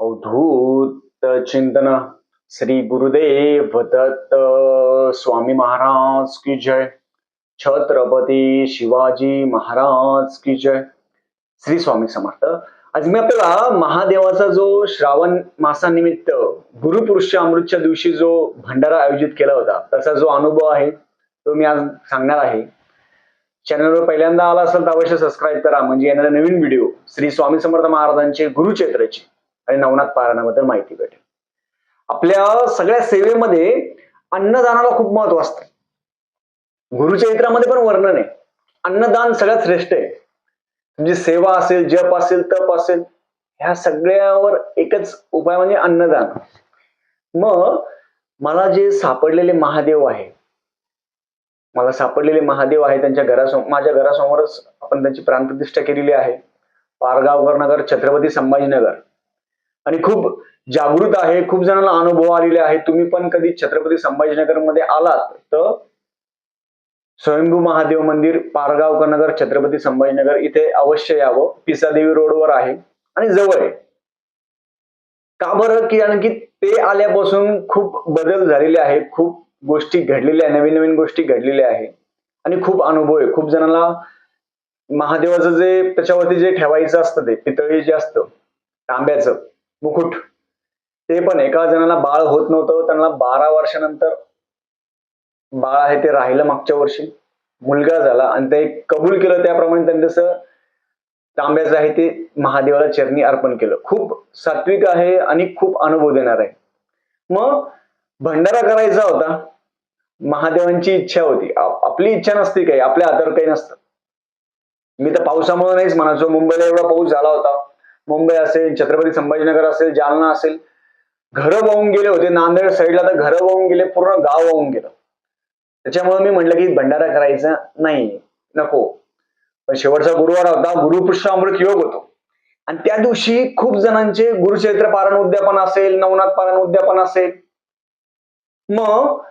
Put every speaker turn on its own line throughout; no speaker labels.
अवधूत चिंतन. श्री गुरुदेव दत्त स्वामी महाराज की जय. छत्रपती शिवाजी महाराज की जय. श्री स्वामी समर्थ. आज मी आपल्याला महादेवाचा जो श्रावण मासानिमित्त गुरुपुरुष अमृतच्या दिवशी जो भंडारा आयोजित केला होता त्याचा जो अनुभव आहे तो मी आज सांगणार आहे. चॅनलवर पहिल्यांदा आला असेल तर अवश्य सबस्क्राईब करा. म्हणजे येणारे नवीन व्हिडिओ श्री स्वामी समर्थ महाराजांचे गुरुचेत्राची आणि नवनाथ पारायणाबद्दल माहिती भेटेल. आपल्या सगळ्या सेवेमध्ये अन्नदानाला खूप महत्त्व असतं. गुरुचरित्रामध्ये पण वर्णन आहे. अन्नदान सगळ्यात श्रेष्ठ आहे. म्हणजे सेवा असेल जप असेल तप असेल ह्या सगळ्यावर एकच उपाय म्हणजे अन्नदान. मग मला जे सापडलेले महादेव आहे मला सापडलेले महादेव आहे त्यांच्या घरासमोर माझ्या घरासमोरच आपण त्यांची प्राणप्रतिष्ठा केलेली आहे. पारगावकर नगर छत्रपती संभाजीनगर. आणि खूप जागृत आहे खूप जणांना अनुभव आलेले आहे तुम्ही पण कधी छत्रपती संभाजीनगरमध्ये आलात तर स्वयंभू महादेव मंदिर पारगावकर नगर छत्रपती संभाजीनगर इथे अवश्य यावं. पिसादेवी रोडवर आहे आणि जवळ आहे. का बरं? की कारण की ते आल्यापासून खूप बदल झालेले आहे खूप गोष्टी घडलेल्या आहे नवीन नवीन गोष्टी घडलेल्या आहे आणि खूप अनुभव आहे. खूप जणांना महादेवाचं जे त्याच्यावरती जे ठेवायचं असतं ते पितळी जे असतं तांब्याचं मुकुट. ते पण एका जणाला बाळ होत नव्हतं. त्यांना बारा वर्षानंतर बाळ आहे ते राहिलं मागच्या वर्षी. मुलगा झाला आणि ते कबूल केलं त्याप्रमाणे त्यांनी जसं तांब्याचं आहे ते महादेवाला चरणी अर्पण केलं. खूप सात्विक आहे आणि खूप अनुभव देणार आहे. मग भंडारा करायचा होता. महादेवांची इच्छा होती. आपली इच्छा नसती काही. आपल्या हातावर काही नसतं. मी तर पावसामुळे नाहीच म्हणायचो. मुंबईला एवढा पाऊस झाला होता. मुंबई असेल छत्रपती संभाजीनगर असेल जालना असेल. घरं वाहून गेले होते. नांदेड साईडला तर घरं वाहून गेले पूर्ण गाव वाहून गेलं. त्याच्यामुळे मी म्हटलं की भंडारा करायचा नाही नको. पण शेवटचा गुरुवार होता गुरुपुष्य अमृत योग होतो. आणि त्या दिवशी खूप जणांचे गुरुचरित्र पारण उद्यापन असेल नवनाथ पारण उद्यापन असेल. मग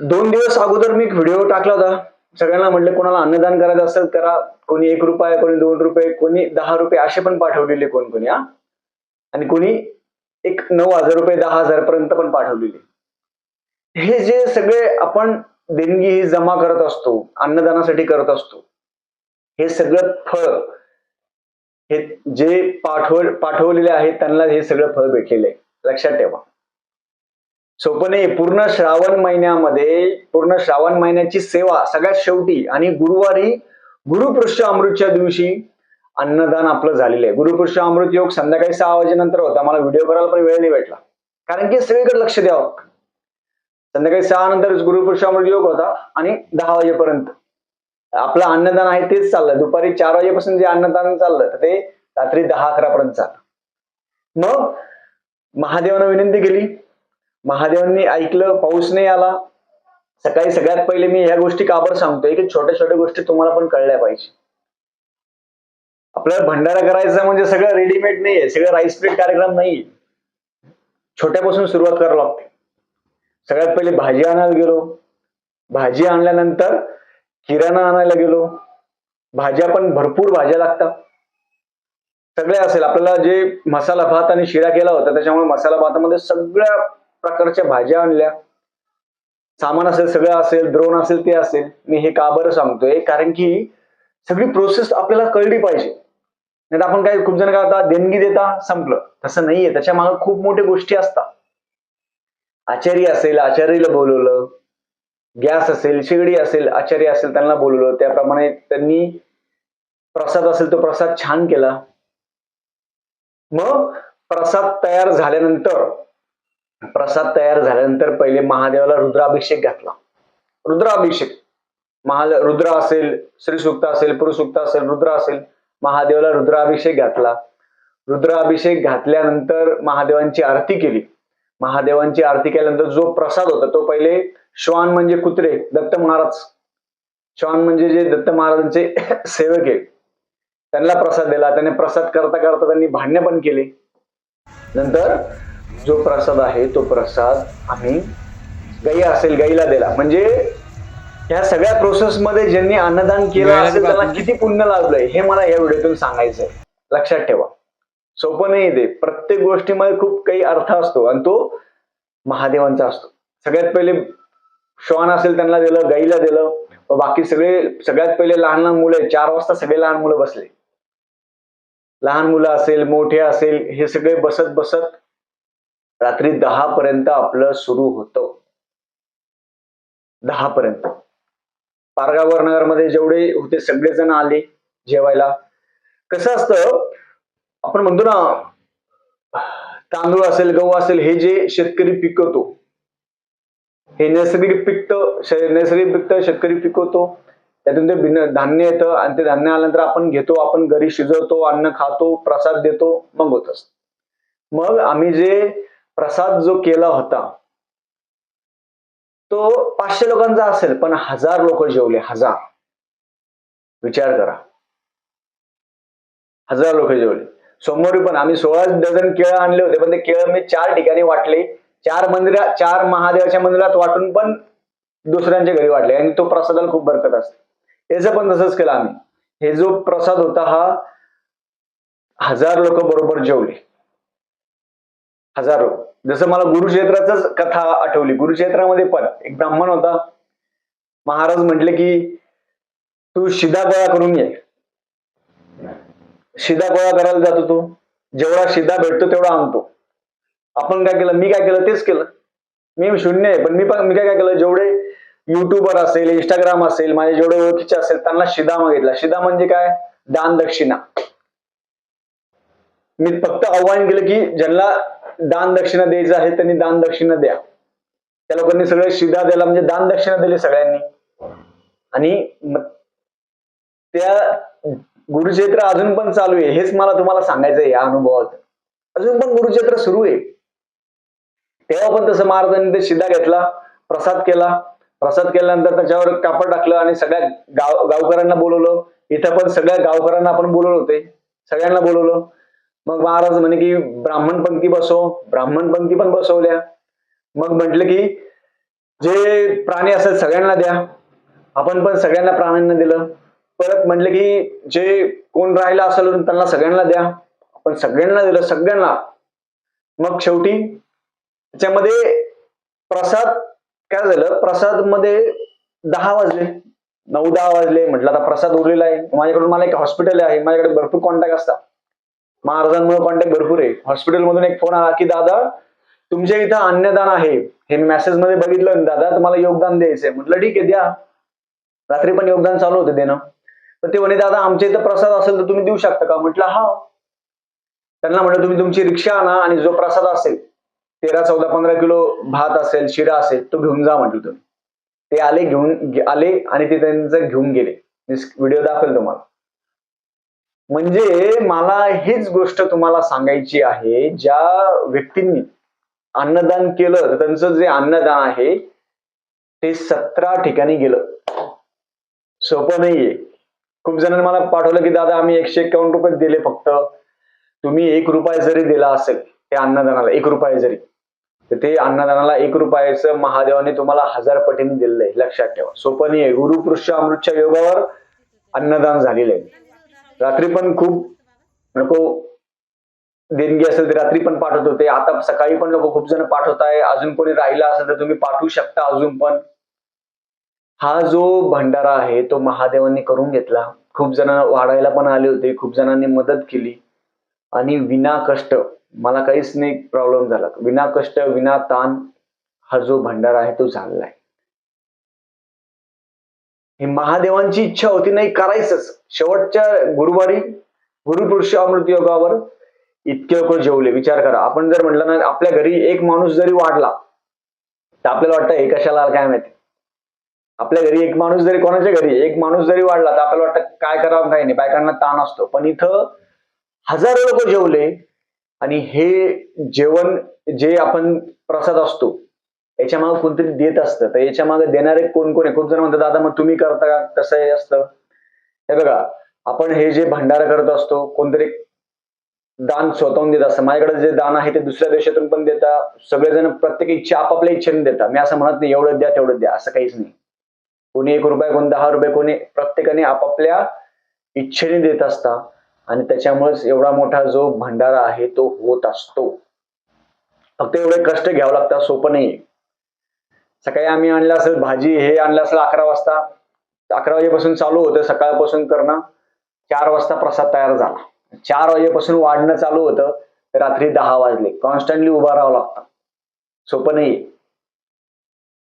दोन दिवस अगोदर मी एक व्हिडिओ टाकला होता. सगळ्यांना म्हटलं कोणाला अन्नदान करायचं असेल करा. कोणी एक रुपये कोणी दोन रुपये कोणी दहा रुपये असे पण पाठवलेले कोण कोणी हा. आणि कोणी एक नऊ हजार रुपये दहा हजार पर्यंत पण पाठवलेले. हे जे सगळे आपण देणगी ही जमा करत असतो अन्नदानासाठी करत असतो हे सगळं फळ हे जे पाठव पाठवलेले आहेत त्यांना हे सगळं फळ भेटलेलं आहे. लक्षात ठेवा. सोपने पूर्ण श्रावण महिन्यामध्ये पूर्ण श्रावण महिन्याची सेवा सगळ्यात शेवटी आणि गुरुवारी गुरुपृष्ठ अमृतच्या दिवशी अन्नदान आपलं झालेलं आहे. गुरुपृष्ठ अमृत योग संध्याकाळी सहा वाजेनंतर होता. मला व्हिडिओ करायला पण वेळ नाही भेटला. कारण की सगळीकडे लक्ष द्यावं. संध्याकाळी सहा नंतर गुरुपृष्ठ अमृत योग होता आणि दहा वाजेपर्यंत. आपलं अन्नदान आहे तेच चाललं. दुपारी चार वाजेपासून जे अन्नदान चाललं तर ते रात्री दहा अकरा पर्यंत चाललं. मग महादेवानं विनंती केली महादेवांनी ऐकलं पाऊस नाही आला. सकाळी सगळ्यात पहिले मी ह्या गोष्टी काबर सांगतोय? की छोट्या छोट्या गोष्टी तुम्हाला पण कळल्या पाहिजे. आपल्याला भंडारा करायचा म्हणजे सगळं रेडीमेड नाहीये सगळं राईस प्लेट कार्यक्रम नाही छोट्यापासून सुरुवात करावी लागते. सगळ्यात पहिले भाजी आणायला गेलो. भाजी आणल्यानंतर किराणा आणायला गेलो. भाज्या पण भरपूर भाज्या लागतात. सगळे असेल. आपल्याला जे मसाला भात आणि शिरा केला होता त्याच्यामुळे मसाला भातामध्ये सगळ्या प्रकारच्या भाज्या आणल्या. सामान असेल सगळं असेल द्रोण असेल ते असेल. मी हे का बरं सांगतोय? कारण की सगळी प्रोसेस आपल्याला कळली पाहिजे. नाही तर आपण काय खूप जण काय होता देणगी देता संपलं. तसं नाहीये. त्याच्यामागे खूप मोठ्या गोष्टी असतात. आचारी असेल आचार्यला बोलवलं. गॅस असेल शेगडी असेल आचार्य असेल त्यांना बोलवलं. त्याप्रमाणे त्यांनी प्रसाद असेल तो प्रसाद छान केला. मग प्रसाद तयार झाल्यानंतर प्रसाद तयार झाल्यानंतर पहिले महादेवाला रुद्राभिषेक घातला. रुद्राभिषेक. महा रुद्र असेल श्रीसुक्त असेल पुरुसुक्त असेल रुद्र असेल महादेवाला रुद्राभिषेक घातला. रुद्राभिषेक घातल्यानंतर महादेवांची आरती केली. महादेवांची आरती केल्यानंतर जो प्रसाद होता तो पहिले श्वान म्हणजे कुत्रे दत्त महाराज. श्वान म्हणजे जे दत्त महाराजांचे सेवक आहे त्यांना प्रसाद दिला. त्याने प्रसाद करता करता त्यांनी भांडणे पण केले. नंतर जो प्रसाद आहे तो प्रसाद आम्ही गाई असेल गाईला दिला. म्हणजे ह्या सगळ्या प्रोसेस मध्ये ज्यांनी अन्नदान केलं असेल
म्हणजे?
किती पुण्य लाभलंय हे मला या व्हिडिओतून सांगायचंय. लक्षात ठेवा. सोपं नाही ते. प्रत्येक गोष्टीमध्ये खूप काही अर्थ असतो आणि तो महादेवांचा असतो. सगळ्यात पहिले श्वान असेल त्यांना दिलं गाईला दिलं. व बाकी सगळे सगळ्यात पहिले लहान लहान मुलं. चार वाजता सगळे लहान मुलं बसले. लहान मुलं असेल मोठे असेल हे सगळे बसत बसत रात्री दहा पर्यंत आपलं सुरू होतं. दहा पर्यंत पारगावर नगरमध्ये जेवढे होते सगळेजण आले जेवायला. कसं असतं आपण म्हणतो ना तांदूळ असेल गहू असेल हे जे शेतकरी पिकवतो हे नैसर्गिक पिकत नैसर्गिक पिकतं शेतकरी पिकवतो त्यातून ते भिन्न धान्य येतं आणि ते धान्य आल्यानंतर आपण घेतो आपण घरी शिजवतो अन्न खातो प्रसाद देतो मग होत असत. मग आम्ही जे प्रसाद जो केला होता तो पाचशे लोकांचा असेल पण हजार लोक जेवले हजार. विचार करा. हजार लोक जेवले. सोमवारी पण आम्ही सोळा डझन केळं आणले होते पण ते केळं मी चार ठिकाणी वाटले. चार मंदिरात चार महादेवाच्या मंदिरात वाटून पण दुसऱ्यांच्या घरी वाटले आणि तो प्रसादाला खूप बरकत असते. याचं पण तसंच केलं आम्ही. हे जो प्रसाद होता हा हजार लोक बरोबर जेवले. हजारो. जसं मला गुरुक्षेत्राच कथा आठवली. गुरुक्षेत्रामध्ये पण एक ब्राह्मण होता. महाराज म्हटले की तू शिदा गोळा करून ये शिदा गोळा करायला जातो तो. जेवढा शिदा भेटतो तेवढा आणतो. आपण काय केलं? मी काय केलं? तेच केलं. मी शून्य आहे पण मी पण मी काय काय केलं? जेवढे युट्यूबर असेल इंस्टाग्राम असेल माझे जेवढे ओळखीचे असेल त्यांना शिदा मागितला. शिदा म्हणजे काय? दान दक्षिणा. मी फक्त आव्हान केलं की ज्यांना दान दक्षिणा द्यायचं आहे त्यांनी दान दक्षिणा द्या. त्या लोकांनी सगळे शिदा द्यायला म्हणजे दान दक्षिणा दिली सगळ्यांनी. आणि त्या गुरुक्षेत्र अजून पण चालू आहे. हेच मला तुम्हाला सांगायचं आहे या अनुभवात. अजून पण गुरुक्षेत्र सुरू आहे. तेव्हा पण तसं महाराजांनी ते शिदा घेतला प्रसाद केला. प्रसाद केल्यानंतर त्याच्यावर कापड टाकलं आणि सगळ्या गाव गावकऱ्यांना बोलवलं. इथं पण सगळ्या गावकऱ्यांना आपण बोलवलं होते. सगळ्यांना बोलवलं. मग महाराज म्हणे की ब्राह्मण पंक्ती बसव. ब्राह्मण पंक्ती पण बसवल्या. मग म्हटलं की जे प्राणी असेल सगळ्यांना द्या. आपण पण सगळ्यांना प्राण्यांना दिलं. परत म्हटलं की जे कोण राहिला असेल त्यांना सगळ्यांना द्या. आपण सगळ्यांना दिलं सगळ्यांना. मग शेवटी त्याच्यामध्ये प्रसाद काय झालं? प्रसादमध्ये दहा वाजले. नऊ दहा वाजले. म्हटलं आता प्रसाद उरलेला आहे. माझ्याकडून मला एक हॉस्पिटल आहे. माझ्याकडे भरपूर कॉन्टॅक्ट असतात. महाराजांमुळे कॉन्टॅक्ट भरपूर आहे. हॉस्पिटलमधून एक फोन आला की दादा तुमच्या इथं अन्नदान आहे. हे मी मेसेजमध्ये बघितलं दादा तुम्हाला योगदान द्यायचंय. म्हटलं ठीक आहे द्या. रात्री पण योगदान चालू होतं देणं. तर ते म्हणे दादा आमच्या इथं प्रसाद असेल तर तुम्ही देऊ शकता का? म्हटलं हा. त्यांना म्हटलं तुम्ही तुमची रिक्षा आणा आणि जो प्रसाद असेल तेरा चौदा पंधरा किलो भात असेल शिरा असेल तो घेऊन जा म्हटलं तुम्ही ते आले घेऊन आले आणि ते त्यांचं घेऊन गेले. मी व्हिडिओ दाखवेल तुम्हाला. म्हणजे मला हीच गोष्ट तुम्हाला सांगायची आहे ज्या व्यक्तींनी अन्नदान केलं तर त्यांचं जे अन्नदान आहे ते सतरा ठिकाणी गेलं. सोपं नाहीये. खूप जणांनी मला पाठवलं की दादा आम्ही एकशे एकावन्न रुपये दिले फक्त. तुम्ही एक रुपया जरी दिला असेल त्या अन्नदानाला एक रुपया जरी तर ते अन्नदानाला एक रुपयाचं महादेवाने तुम्हाला हजार पटीने दिलेलं आहे लक्षात ठेवा. सोपं नाही आहे गुरुपृष्ठ अमृतच्या योगावर अन्नदान झालेलं आहे. रात्री पण खूप नको देणगी असेल तर रात्री पण पाठवत. होते आता सकाळी पण लोक खूप जण पाठवत आहे. अजून कोणी राहिला असेल तर तुम्ही पाठवू शकता अजून पण. हा जो भंडारा आहे तो महादेवांनी करून घेतला. खूप जण वाढायला पण आले होते. खूप जणांनी मदत केली. आणि विना कष्ट मला काहीच नाही प्रॉब्लेम झाला. विना कष्ट विना ताण हा जो भंडारा आहे तो झालेला आहे. ही महादेवांची इच्छा होती नाही करायचंच. शेवटच्या गुरुवारी गुरुपुरुष अमृत योगावर इतके लोक जेवले. विचार करा. आपण जर म्हटलं ना आपल्या घरी एक माणूस जरी वाढला तर आपल्याला वाटतं हे कशाला काय माहिती? आपल्या घरी एक माणूस जरी कोणाच्या घरी एक माणूस जरी वाढला तर आपल्याला वाटतं काय करावं काही नाही. बायकांना ताण असतो. पण इथं हजारो लोक जेवले. आणि हे जेवण जे आपण प्रसाद असतो याच्या मागे कोणतरी देत असतं. तर याच्या मागे देणारे कोण कोण आहे? खूप जण म्हणतात दादा मग तुम्ही करता का? कसं हे असतं? हे बघा आपण हे जे भंडारा करत असतो कोणतरी दान स्वतःहून देत असतं. माझ्याकडे जे दान आहे ते दुसऱ्या देशातून पण देता सगळेजण प्रत्येक इच्छा आपापल्या इच्छेने देतात. मी असं म्हणत नाही एवढं द्या तेवढं द्या. असं काहीच नाही. कोणी एक रुपये कोणी दहा रुपये कोणी प्रत्येकाने आपापल्या इच्छेने देत असता आणि त्याच्यामुळेच एवढा मोठा जो भंडारा आहे तो होत असतो. फक्त एवढे कष्ट घ्यावं लागतात सोपं नाही सकाळी आम्ही आणलं असेल भाजी हे आणलं असेल अकरा वाजता. अकरा वाजेपासून चालू होतं सकाळपासून करणं. चार वाजता प्रसाद तयार झाला. चार वाजेपासून वाढणं चालू होतं. तर रात्री दहा वाजले. कॉन्स्टंटली उभा राहावं लागतं. सोपं नाहीये.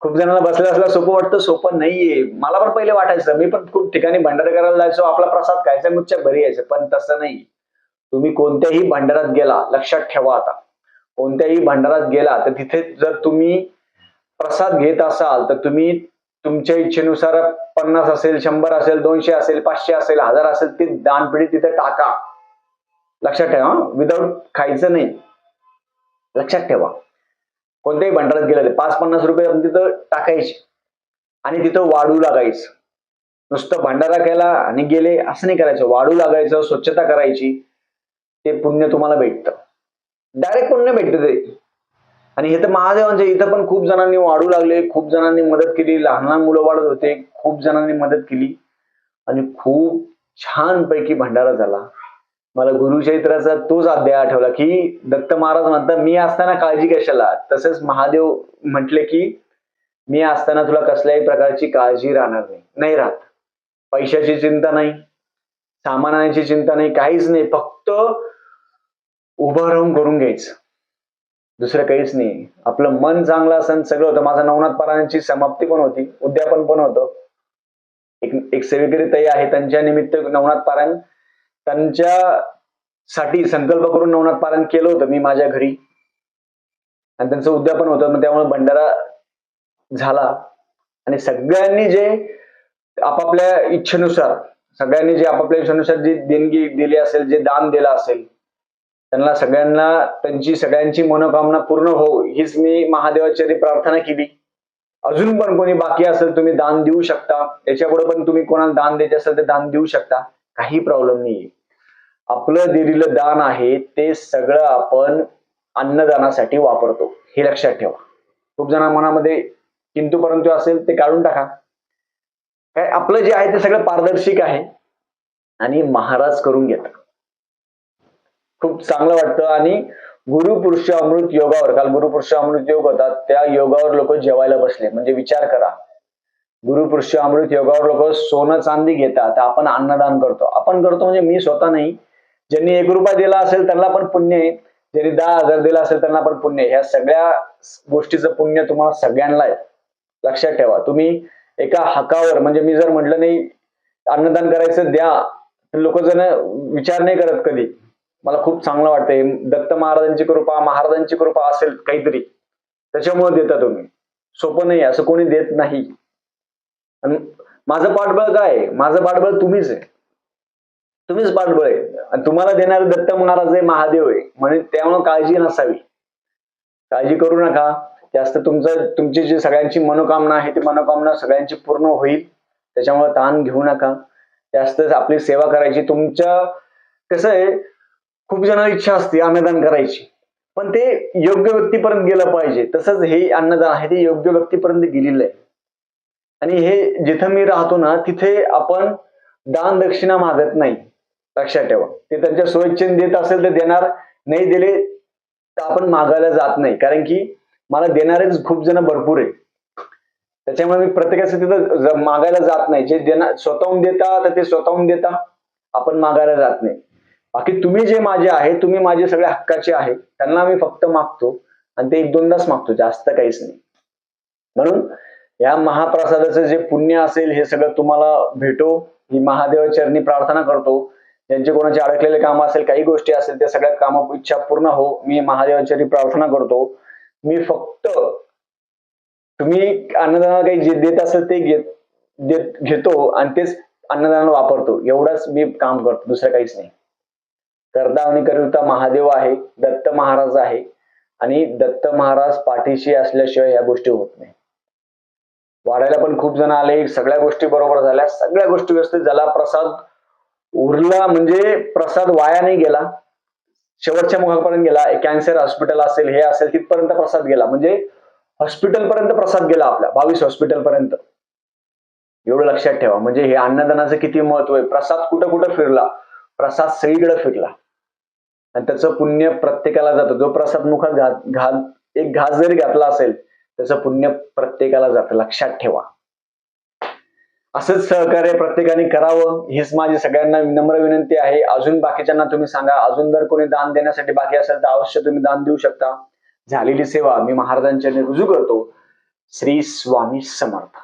खूप जणांना बसल्या असला सोपं वाटतं सोपं नाहीये. मला पण पहिले वाटायचं. मी पण खूप ठिकाणी भंडारा करायला जायचो. आपला प्रसाद खायचा मुच्छा घरी यायचं. पण तसं नाही तुम्ही कोणत्याही भंडारात गेला लक्षात ठेवा आता. कोणत्याही भंडारात गेला तर तिथे जर तुम्ही प्रसाद घेत असाल तर तुम्ही तुमच्या इच्छेनुसार पन्नास असेल शंभर असेल दोनशे असेल पाचशे असेल हजार असेल ते दानपिढी तिथे टाका. लक्षात ठेवा विदाऊट खायचं नाही. लक्षात ठेवा. कोणत्याही भंडारात गेलं ते पाच पन्नास रुपये आपण तिथं टाकायचे. आणि तिथं वाढू लागायचं. नुसतं भंडारा केला आणि गेले असं नाही करायचं. वाढू लागायचं स्वच्छता करायची. ते पुण्य तुम्हाला भेटतं. डायरेक्ट पुण्य भेटतं ते. आणि हे तर महादेवांचे म्हणजे इथं पण खूप जणांनी वाढू लागले खूप जणांनी मदत केली लहान लहान मुलं वाढत होते खूप जणांनी मदत केली. आणि खूप छान पैकी भंडारा झाला. मला गुरुचरित्राचा तोच अध्याय आठवला की दत्त महाराज म्हणतात मी असताना काळजी कशाला? तसेच महादेव म्हटले की मी असताना तुला कसल्याही प्रकारची काळजी राहणार नाही. नाही राहत. पैशाची चिंता नाही सामानाची चिंता नाही काहीच नाही. फक्त उभं राहून करून घ्यायचं. दुसरं काहीच नाही. आपलं मन चांगलं असं सगळं होतं. माझा नवनाथ पारायणाची समाप्ती पण होती उद्यापन पण होतं. एक एक सेवेकरी ताई आहे त्यांच्या निमित्त नवनाथ पारायण त्यांच्या साठी संकल्प करून नवनाथ पारायण केलं होतं मी माझ्या घरी. आणि त्यांचं उद्यापन होतं मग त्यामुळे भंडारा झाला. आणि सगळ्यांनी जे आपापल्या इच्छेनुसार सगळ्यांनी जे आपापल्या इच्छेनुसार जी देणगी दिली असेल जे दान दिलं असेल त्यांना सगळ्यांना त्यांची सगळ्यांची मनोकामना पूर्ण हो हीच मी महादेवाच्या प्रार्थना केली. अजून पण कोणी बाकी असेल तुम्ही दान देऊ शकता. याच्यापुढे पण तुम्ही कोणाला दान द्यायचे असेल तर दान देऊ शकता. काही प्रॉब्लेम नाही आपलं दिलेलं दान आहे ते सगळं आपण अन्नदानासाठी वापरतो. हे लक्षात ठेवा. खूप जण मनामध्ये किंतु परंतु असेल ते काढून टाका. काय आपलं जे आहे ते सगळं पारदर्शिक आहे. आणि महाराज करून घेतात. खूप चांगलं वाटतं. आणि गुरुपुरुष अमृत योगावर काल गुरुपुरुष अमृत योग होता त्या योगावर लोक जेवायला बसले. म्हणजे विचार करा. गुरुपुरुष अमृत योगावर लोक सोनं चांदी घेतात आपण अन्नदान करतो. आपण करतो म्हणजे मी स्वतः नाही. ज्यांनी एक रुपया दिला असेल त्यांना पण पुण्य आहे. ज्यांनी दहा हजार दिला असेल त्यांना पण पुण्य ह्या सगळ्या गोष्टीचं पुण्य तुम्हाला सगळ्यांना आहे. लक्षात ठेवा. तुम्ही एका हकावर म्हणजे मी जर म्हटलं नाही अन्नदान करायचं द्या तर लोक जण विचार नाही करत कधी. मला खूप चांगलं वाटतंय. दत्त महाराजांची कृपा महाराजांची कृपा असेल काहीतरी त्याच्यामुळे देता तुम्ही. सोपं नाही असं कोणी देत नाही. आणि माझं पाठबळ काय? माझं पाठबळ तुम्हीच आहे. तुम्हीच पाठबळ आहे. आणि तुम्हाला देणारे दत्त महाराज आहे महादेव आहे. म्हणून त्यामुळे काळजी नसावी. काळजी करू नका. जास्त तुमचं तुमची जी सगळ्यांची मनोकामना आहे ती मनोकामना सगळ्यांची पूर्ण होईल. त्याच्यामुळे ताण घेऊ नका. जास्त आपली सेवा करायची. तुमच्या कसं आहे खूप जणांना इच्छा असते अन्नदान करायची. पण ते योग्य व्यक्तीपर्यंत गेलं पाहिजे. तसंच हे अन्नदान आहे ते योग्य व्यक्तीपर्यंत गेलेलं आहे. आणि हे जिथं मी राहतो ना तिथे आपण दान दक्षिणा मागत नाही. लक्षात ठेवा. ते त्यांच्या स्वइच्छेने देत असेल तर देणार नाही दिले तर आपण मागायला जात नाही. कारण की मला देणारेच खूप जण भरपूर आहे त्याच्यामुळे मी प्रत्येकाचं तिथं मागायला जात नाही. जे देणार स्वतःहून देता तर ते स्वतःहून देता. आपण मागायला जात नाही. बाकी तुम्ही जे माझे आहे तुम्ही माझे सगळे हक्काचे आहे त्यांना मी फक्त मागतो आणि ते एक दोनदाच मागतो जास्त काहीच नाही. म्हणून या महाप्रसादाचं जे पुण्य असेल हे सगळं तुम्हाला भेटो ही महादेवाचरणी प्रार्थना करतो. ज्यांचे कोणाचे अडकलेले काम असेल काही गोष्टी असेल त्या सगळ्या काम इच्छा पूर्ण हो मी महादेवाचरणी प्रार्थना करतो. मी फक्त तुम्ही अन्नदानाला काही जे देत असेल ते घेत देत घेतो आणि तेच अन्नदानाला वापरतो. एवढंच मी काम करतो दुसरं काहीच नाही. करता आणि महादेव आहे दत्त महाराज आहे आणि दत्त महाराज पाठीशी असल्याशिवाय या गोष्टी होत नाही. वाढायला पण खूप जण आले सगळ्या गोष्टी बरोबर झाल्या सगळ्या गोष्टी व्यवस्थित झाला प्रसाद उरला म्हणजे प्रसाद वाया नाही गेला. शेवटच्या मुखापर्यंत गेला. कॅन्सर हॉस्पिटल असेल हे असेल तिथपर्यंत प्रसाद गेला. म्हणजे हॉस्पिटल पर्यंत प्रसाद गेला आपल्या बावीस हॉस्पिटल पर्यंत. एवढं लक्षात ठेवा. म्हणजे हे अन्नदानाचं किती महत्त्व आहे? प्रसाद कुठं कुठं फिरला? प्रसाद सगळीकडे फिरला. आणि त्याचं पुण्य प्रत्येकाला जातं. जो प्रसाद मुखात घात घाल एक घास जरी घातला असेल त्याचं पुण्य प्रत्येकाला जातं. लक्षात ठेवा. असंच सहकार्य प्रत्येकाने करावं हीच माझी सगळ्यांना नम्र विनंती आहे. अजून बाकीच्यांना तुम्ही सांगा. अजून जर कोणी दान देण्यासाठी बाकी असेल तर अवश्य तुम्ही दान देऊ शकता. झालेली सेवा मी महाराजांच्या रुजू करतो. श्री स्वामी समर्थ.